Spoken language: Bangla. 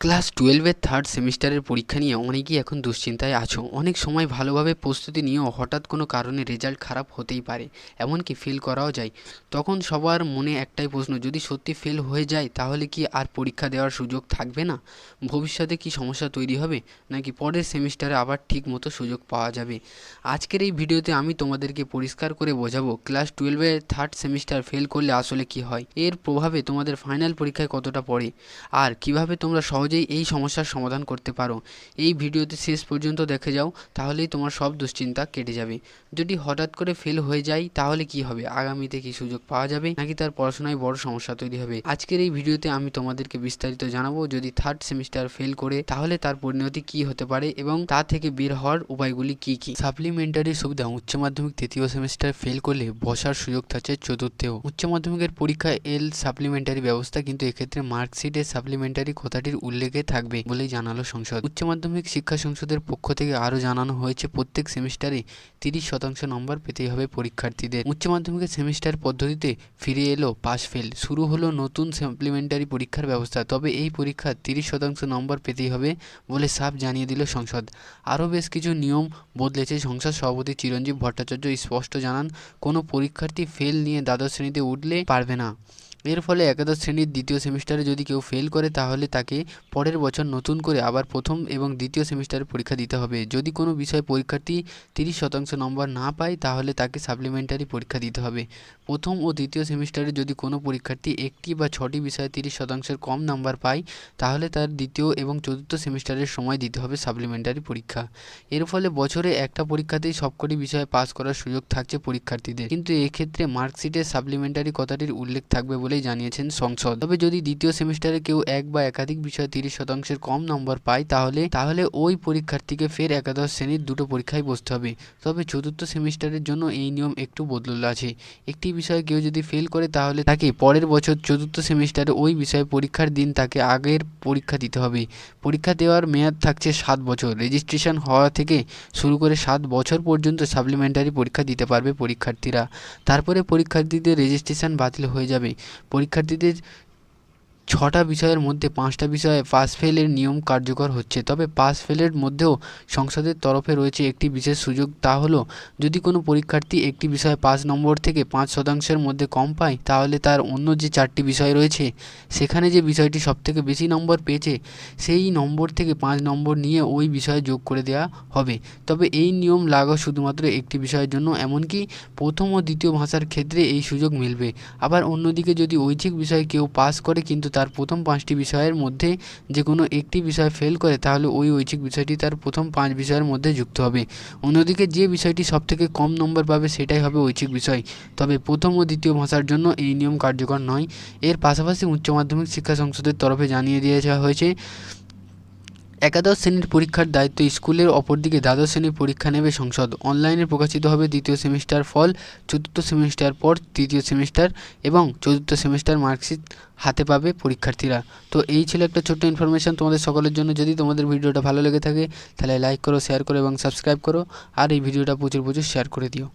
ক্লাস টুয়েলভের থার্ড সেমিস্টারের পরীক্ষা নিয়ে অনেকেই এখন দুশ্চিন্তায় আছো। অনেক সময় ভালোভাবে প্রস্তুতি নিয়েও হঠাৎ কোনো কারণে রেজাল্ট খারাপ হতেই পারে, এমনকি ফেল করাও যায়। তখন সবার মনে একটাই প্রশ্ন, যদি সত্যি ফেল হয়ে যায় তাহলে কি আর পরীক্ষা দেওয়ার সুযোগ থাকবে না? ভবিষ্যতে কি সমস্যা তৈরি হবে? নাকি পরের সেমিস্টারে আবার ঠিক মতো সুযোগ পাওয়া যাবে? আজকের এই ভিডিওতে আমি তোমাদেরকে পরিষ্কার করে বোঝাবো, ক্লাস টুয়েলভের থার্ড সেমিস্টার ফেল করলে আসলে কি হয়? এর প্রভাবে তোমাদের ফাইনাল পরীক্ষায় কতটা পড়ে? আর কীভাবে তোমরা সহজেই এই সমস্যার সমাধান করতে পারো। এই ভিডিওতে শেষ পর্যন্ত দেখে যাও, তাহলেই তোমার সব দুশ্চিন্তা কেটে যাবে। যদি হঠাৎ করে ফেল হয়ে যায় তাহলে কি হবে? আগামীতে কি সুযোগ পাওয়া যাবে? নাকি তার পড়াশোনায় বড় সমস্যা তৈরি হবে? আজকের এই ভিডিওতে আমি তোমাদেরকে বিস্তারিত জানাব, যদি থার্ড সেমিস্টার ফেল করে, তাহলে তার পরিণতি কি হতে পারে এবং তা থেকে বের হওয়ার উপায়গুলি কি কি? সাপ্লিমেন্টারি সুবিধা, উচ্চ মাধ্যমিক তৃতীয় সেমিস্টার ফেল করলে বসার সুযোগ থাকছে চতুর্থেও। উচ্চ মাধ্যমিকের পরীক্ষায় এল সাপ্লিমেন্টারি ব্যবস্থা, কিন্তু এক্ষেত্রে মার্কশিটে সাপ্লিমেন্টারি কথাটির উল্লেখে থাকবে বলেই জানালো সংসদ। উচ্চ মাধ্যমিক শিক্ষা সংসদের পক্ষ থেকে আরও জানানো হয়েছে, প্রত্যেক সেমিস্টারে তিরিশ শতাংশ নম্বর পেতেই হবে পরীক্ষার্থীদের। উচ্চ মাধ্যমিকের সেমিস্টার পদ্ধতিতে ফিরে এলো পাস ফেল। শুরু হলো নতুন সাপ্লিমেন্টারি পরীক্ষার ব্যবস্থা, তবে এই পরীক্ষা তিরিশ শতাংশ নম্বর পেতেই হবে বলে সাফ জানিয়ে দিল সংসদ। আরও বেশ কিছু নিয়ম বদলেছে, সংসদ সভাপতি চিরঞ্জীব ভট্টাচার্য স্পষ্ট জানান, কোনো পরীক্ষার্থী ফেল নিয়ে দ্বাদশ শ্রেণীতে উঠলে পারবে না। এর ফলে একাদশ শ্রেণির দ্বিতীয় সেমিস্টারে যদি কেউ ফেল করে, তাহলে তাকে পরের বছর নতুন করে আবার প্রথম এবং দ্বিতীয় সেমিস্টারে পরীক্ষা দিতে হবে। যদি কোনো বিষয়ে পরীক্ষার্থী তিরিশ শতাংশ নম্বর না পায়, তাহলে তাকে সাপ্লিমেন্টারি পরীক্ষা দিতে হবে। প্রথম ও দ্বিতীয় সেমিস্টারে যদি কোনো পরীক্ষার্থী একটি বা ছটি বিষয়ে তিরিশ শতাংশের কম নাম্বার পায়, তাহলে তার দ্বিতীয় এবং চতুর্থ সেমিস্টারের সময় দিতে হবে সাপ্লিমেন্টারি পরীক্ষা। এর ফলে বছরে একটা পরীক্ষাতেই সবকটি বিষয়ে পাস করার সুযোগ থাকছে পরীক্ষার্থীদের। কিন্তু এক্ষেত্রে মার্কশিটে সাপ্লিমেন্টারি কথাটির উল্লেখ থাকবে বলেই জানিয়েছেন সংসদ। তবে যদি দ্বিতীয় সেমিস্টারে কেউ এক বা একাধিক বিষয়ে তিরিশ শতাংশের কম নম্বর পায়, তাহলে তাহলে ওই পরীক্ষার্থীকে ফের একাদশ শ্রেণির দুটো পরীক্ষায় বসতে হবে। তবে চতুর্থ সেমিস্টারের জন্য এই নিয়ম একটু বদল আছে। একটি বিষয়ে কেউ যদি ফেল করে, তাহলে তাকে পরের বছর চতুর্থ সেমিস্টারে ওই বিষয়ে পরীক্ষার দিন তাকে আগের পরীক্ষা দিতে হবে। পরীক্ষা দেওয়ার মেয়াদ থাকছে সাত বছর। রেজিস্ট্রেশন হওয়া থেকে শুরু করে সাত বছর পর্যন্ত সাপ্লিমেন্টারি পরীক্ষা দিতে পারবে পরীক্ষার্থীরা। তারপরে পরীক্ষার্থীদের রেজিস্ট্রেশন বাতিল হয়ে যাবে। পরীক্ষার্থীদের ছটা বিষয়ের মধ্যে পাঁচটা বিষয়ে পাস ফেলের নিয়ম কার্যকর হচ্ছে। তবে পাস ফেলের মধ্যেও সংসদের তরফে রয়েছে একটি বিশেষ সুযোগ, তা হলো যদি কোনো পরীক্ষার্থী একটি বিষয়ে পাঁচ নম্বর থেকে পাঁচ শতাংশের মধ্যে কম পায়, তাহলে তার অন্য যে চারটি বিষয় রয়েছে, সেখানে যে বিষয়টি সবথেকে বেশি নম্বর পেয়েছে, সেই নম্বর থেকে পাঁচ নম্বর নিয়ে ওই বিষয়ে যোগ করে দেওয়া হবে। তবে এই নিয়ম লাগু শুধুমাত্র একটি বিষয়ের জন্য, এমনকি প্রথম ও দ্বিতীয় ভাষার ক্ষেত্রে এই সুযোগ মিলবে। আবার অন্যদিকে যদি ঐচ্ছিক বিষয়ে কেউ পাস করে, কিন্তু তার প্রথম পাঁচটি বিষয়ের মধ্যে যে কোনো একটি বিষয় ফেল করে, তাহলে ওই ঐচ্ছিক বিষয়টি তার প্রথম পাঁচ বিষয়ের মধ্যে যুক্ত হবে। অন্যদিকে যে বিষয়টি সবথেকে কম নম্বর পাবে, সেটাই হবে ঐচ্ছিক বিষয়। তবে প্রথম ও দ্বিতীয় ভাষার জন্য এই নিয়ম কার্যকর নয়। এর পাশাপাশি উচ্চ মাধ্যমিক শিক্ষা সংসদের তরফে জানিয়ে দেওয়া হয়েছে একাদশ শ্রেণির পরীক্ষার দায়িত্ব স্কুলের অপরদিকে দ্বাদশ শ্রেণির পরীক্ষা নেবে সংসদ। অনলাইনে প্রকাশিত হবে দ্বিতীয় সেমিস্টার ফল, চতুর্থ সেমিস্টার পর তৃতীয় সেমিস্টার এবং চতুর্থ সেমিস্টার মার্কশিট হাতে পাবে পরীক্ষার্থীরা। তো এই ছিল একটা ছোট্ট ইনফরমেশান তোমাদের সকলের জন্য। যদি তোমাদের ভিডিওটা ভালো লেগে থাকে, তাহলে লাইক করো শেয়ার করো এবং সাবস্ক্রাইব করো। আর এই ভিডিওটা প্রচুর প্রচুর শেয়ার করে দিও।